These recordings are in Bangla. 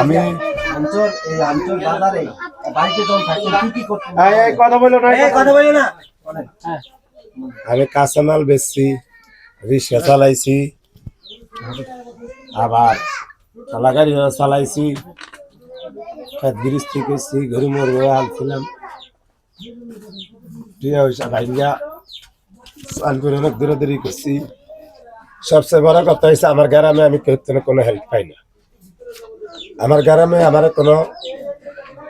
আমি এই বাজারে বাড়িতে যখন থাকতেন কি কি করতেন? এই, কথা বলো না এই, কথা বলি না। আমি কাঁচামাল বেচছি রিক্সা চালাইছি আবার চালাগাড়িও চালাইছি খেত গৃহস্থি করছি ঘরে আনছিলাম। টিয়া পয়সা ভাইঙ্গা চাল করে অনেক দূরাদূরি করছি। সবচেয়ে বড় কথা হয়েছে আমার গ্রামে আমি কেউ কোনো হেল্প পাই না। আমার গ্রামে আমার কোনো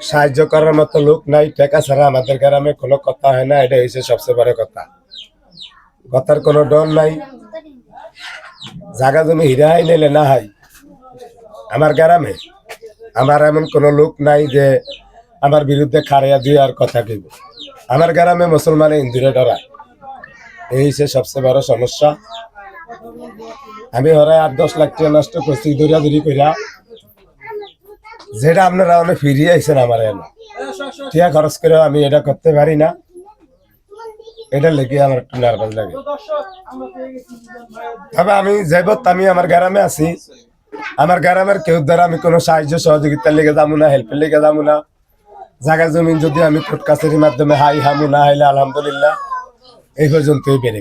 সাহায্য করার মতো লোক নাই, টাকা ছাড়া আমাদের গ্রামে কোনো কথা হয় না এটা হয়েছে সবচেয়ে বড় কথা। কথার কোনো ডর নাই। জায়গা জমি হিরাই নিলে না হয়। আমার গ্রামে আমার এমন কোনো লোক নাই যে আমার বিরুদ্ধে খারিয়া দিয়ে আর কথা কইব। আমার গ্রামে মুসলমানে হিন্দুরে ডরায় এই হচ্ছে সবচেয়ে বড় সমস্যা। আমি হরাই আট দশ লাখ টাকা নষ্ট করছি, দৌড়াদৌড়ি কইরা। যেটা আপনারা অনেক ফিরিয়ে আইছেন আমার এনে। টিয়া খরচ করে আমি এটা করতে পারি না। এটা লেগে আমার একটু নার্ভাস লাগে। তবে আমি যাইবত আমি আমার গ্রামে আছি। আমার গ্রামের কেউ দ্বারা আমি কোনো সাহায্য সহযোগিতার লেগে যাব না হেল্পের লেগে যাব না। জায়গা জমিন যদি আমি কোর্ট কাছারির মাধ্যমে হাই হামু না, হাইলে আলহামদুলিল্লাহ, এই পর্যন্তই বেড়ে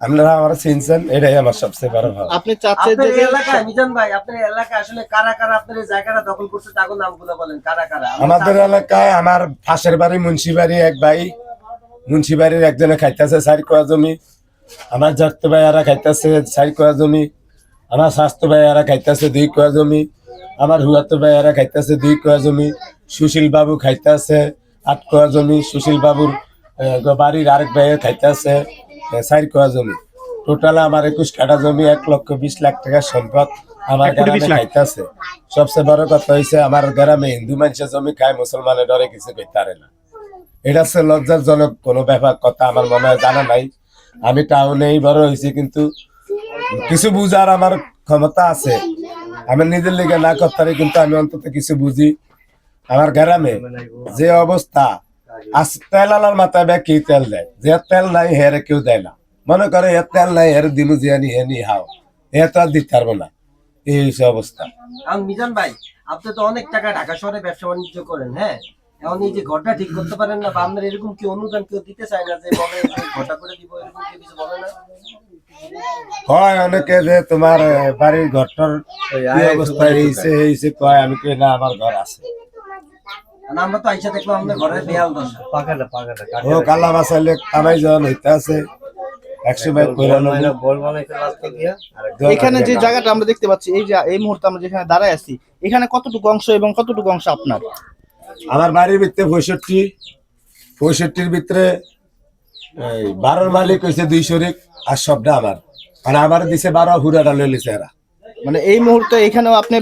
আপনারা আমার চিনছেন এটাই আমার সবচেয়ে বড় আপনি চাচ্ছেন যে মিজান ভাই আপনার এই এলাকায় আসলে কারা কারা আপনার জায়গাটা দখল করছে নামগুলো বলেন কারা কারা? আমাদের এলাকায় আমার পাশের বাড়ি মুন্সি বাড়ি এক ভাই মুন্সি বাড়ির একজনে খাইতেছে চারি কোয়া জমি আমার জর্ত ভাই এরা খাইতেছে চারি কোয়া জমি আমার স্বাস্থ্য ভাই এরা খাইতেছে দুই কোয়া জমি আমার হুয়াতো ভাই এরা খাইতেছে দুই কোয়া জমি সুশীল বাবু খাইতেছে আট কোয়া জমি সুশীল বাবুর বাড়ির আরেক ভাইয়ের খাইতেছে। চারি কোয়া জমি। টোটাল আমার একুশ কাঠা জমি এক লক্ষ বিশ লাখ টাকার সম্পদ আমার গ্রামে খাইতেছে। সবচেয়ে বড় কথা হয়েছে আমার গ্রামে হিন্দু মানুষের জমি খায় মুসলমানের ডরে কিছু কইতারে না। এটা হচ্ছে লজ্জাজনক কোনো ব্যাপার কথা আমার মনে হয় জানা নাই। আমি টাউনেই বড় হয়েছি কিন্তু কিছু বুঝার আমার ক্ষমতা আছে। আমি নিজের লিগে না করতে কিন্তু আমি অন্তত কিছু বুঝি। আমার গ্রামে যে অবস্থা আজ তেল আলার মাথায় ব্যাগ কি তেল দেয়? যে তেল নাই হেরে কেউ দেয় না। মনে করে এর তেল নাই হের দিনু জিয়ানি হেনি হাও। এ তো আর দিতে পারব না। এই হচ্ছে অবস্থা। মিজান ভাই আপনি তো অনেক টাকা ঢাকা শহরে ব্যবসা বাণিজ্য করেন হ্যাঁ? এখন এই যে ঘরটা ঠিক করতে পারেন না বা আপনার এরকম কি অনুদান কেউ দিতে চায় না যে বলে ঘরটা করে দিব এরকম কিছু বলে না? কয় অনেকে যে তোমার বাড়ির ঘরটার অবস্থা কয় আমি কই না আমার ঘর আছে। আমরা তো আইসা দেখলাম আপনার ঘরের বেয়াল দশা। ও কালা বাসাইলে কামাই যখন হইতে আছে। একশো বাইক করে এখানে যে জায়গাটা আমরা দেখতে পাচ্ছি এই যে এই মুহূর্তে আমরা যেখানে দাঁড়ায় আছি এখানে কতটুকু অংশ এবং কতটুকু অংশ আপনার? আমার বাড়ির ভিতরে পঁয়ষট্টি পঁয়ষট্টির ভিতরে বারোর মালিক হয়েছে দুই শরিক আর সবটা আমার। মানে আমার দিছে বারো হুড়াটা লইছে এরা। মানে এই মুহূর্তে এখানেও আপনি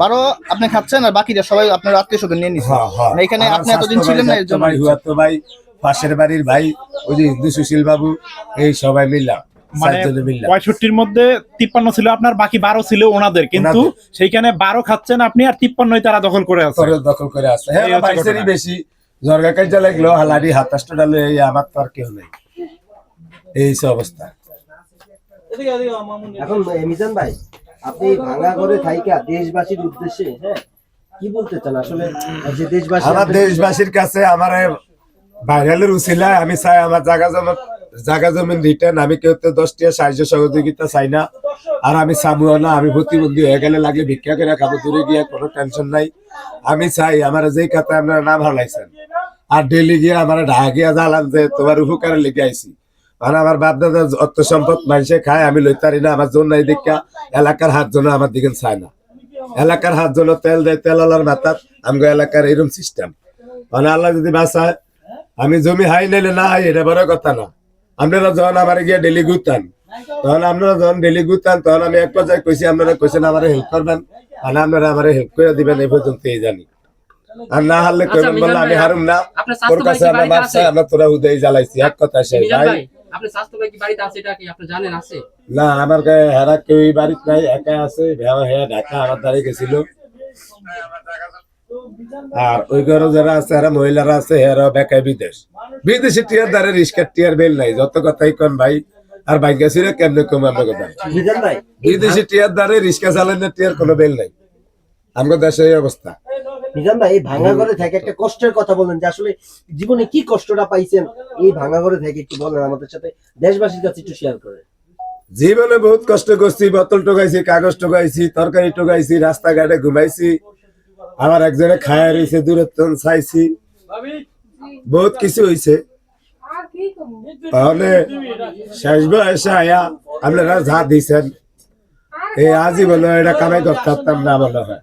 বারো আপনি খাচ্ছেন আর বাকিটা সবাই আপনার আত্মীয় স্বজন নিয়ে নিচ্ছে। হ্যাঁ, হ্যাঁ। মানে এখানে আপনি এতদিন ছিলেন না এর জন্য ভাই হুয়াতো ভাই পাশের বাড়ির ভাই ওই যে হিন্দু সুশীল বাবু এই সবাই মিললাম মানে পঁয়ষট্টির মধ্যে তিপ্পান্ন ছিল আপনার বাকি বারো ছিল ওনাদের কিন্তু সেইখানে বারো খাচ্ছেন আপনি আর তিপ্পান্নই তারা দখল করে আছে। দখল করে আছে। হ্যাঁ। বেশি। জর্গা কাজে লাগল হালারি হাতাশটা ডালে এই আমার তো আর কেউ নেই। এই হচ্ছে অবস্থা। এখন মিজান ভাই আপনি ভাঙা ঘরে থাইকা দেশবাসীর উদ্দেশ্যে হ্যাঁ কি বলতে চান? আসলে যে দেশবাসী আমার দেশবাসীর কাছে আমার ভাইরালের উচিলায় আমি চাই আমার জায়গা জমা জায়গা জমিন রিটার্ন আমি কেউ তো দশটিয়া সাহায্য সহযোগিতা চাই না। আর আমি চাবুও না আমি প্রতিবন্ধী হয়ে গেলে লাগলে ভিক্ষা করে খাব দূরে গিয়ে কোনো টেনশন নাই। আমি চাই আমার যেই কথা আপনারা নাম হারাইছেন। আর ডেলি গিয়ে আমার ঢাকা গিয়া জ্বালান যে তোমার উপকারে লেগে আইছি। মানে আমার বাপ দাদা অর্থ সম্পদ মানুষে খায় আমি লইতারি না আমার জন্য এই এলাকার হাত জন্য আমার দিকে চায় না। এলাকার হাত জন্য তেল দেয় তেল আলার মাথার আমগো এলাকার এরকম সিস্টেম মানে আল্লাহ যদি বাঁচায় আমি জমি হাই নিলে না হাই এটা বড় কথা না। আপনারা যখন আমার গিয়ে ডেলি গুতান তখন আপনারা যখন ডেলি গুতান তখন আমি এক পর্যায়ে কইছি আপনারা কইছেন আমার হেল্প করবেন আর আপনারা আমার হেল্প করে দিবেন এই পর্যন্ত এই জানি। আর না হারলে কইবেন বললে আমি হারুম না তোর কাছে আমার বাচ্চা আমরা তোরা উদয় জ্বালাইছি এক কথা সেই ভাই ভাই আপনার স্বাস্থ্য ভাই কি বাড়িতে আছে এটা কি আপনি জানেন আছে? না আমার গায়ে হেরা কেউই বাড়িতে নাই একা আছে হ্যাঁ ঢাকা আমার দ্বারে গেছিল। আর ওই ঘরে যারা আছে এরা মহিলারা আছে এরা বেকায় বিদেশ। বিদেশি টিয়ার দ্বারে রিস্কার টিয়ার বেল নাই যত কথাই কন ভাই আর বাইকা ছিল কেমনে কম আমরা কথা নাই? বিদেশি টিয়ার দ্বারে চালানোর টিয়ার কোনো বেল নাই। আমাদের দেশে এই অবস্থা। মিজান ভাই এই ভাঙা ঘরে থেকে একটা কষ্টের কথা বলেন যে আসলে জীবনে কি কষ্টটা পাইছেন? এই ভাঙা ঘরে থেকে একটু বলেন আমাদের সাথে, দেশবাসীর কাছে একটু শেয়ার করে। জীবনে বহুত কষ্ট করছি, বোতল টোকাইছি কাগজ টোকাইছি তরকারি টোকাইছি রাস্তাঘাটে ঘুমাইছি। আমার একজনে খায়া রয়েছে দূরত্ব চাইছি। বহুত কিছু হয়েছে তাহলে শেষ বয়সে আয়া আপনারা যা দিছেন, এই আজীবনে এটা কামাই করতে পারতাম না মনে হয়।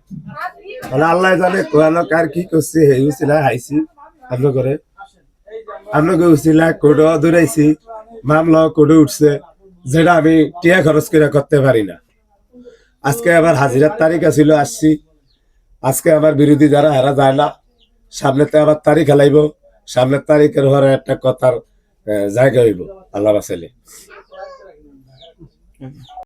মানে আল্লাহ জানে কোয়ানো কার কি করছে, সেই উচিলা হাইছি আপনার করে আপনাকে উচিলা কোডো দৌড়াইছি মামলা কোডো উঠছে, যেটা আমি টিয়া খরচ করে করতে পারি না। আজকে আবার হাজিরার তারিখ আছিল, আসছি। আজকে আমার বিরোধী যারা হারা যায় না। সামনেতে আবার তারিখ হেলাইব। সামনের তারিখের ঘরে একটা কথার জায়গা হইব, আল্লাহ বাসাইলে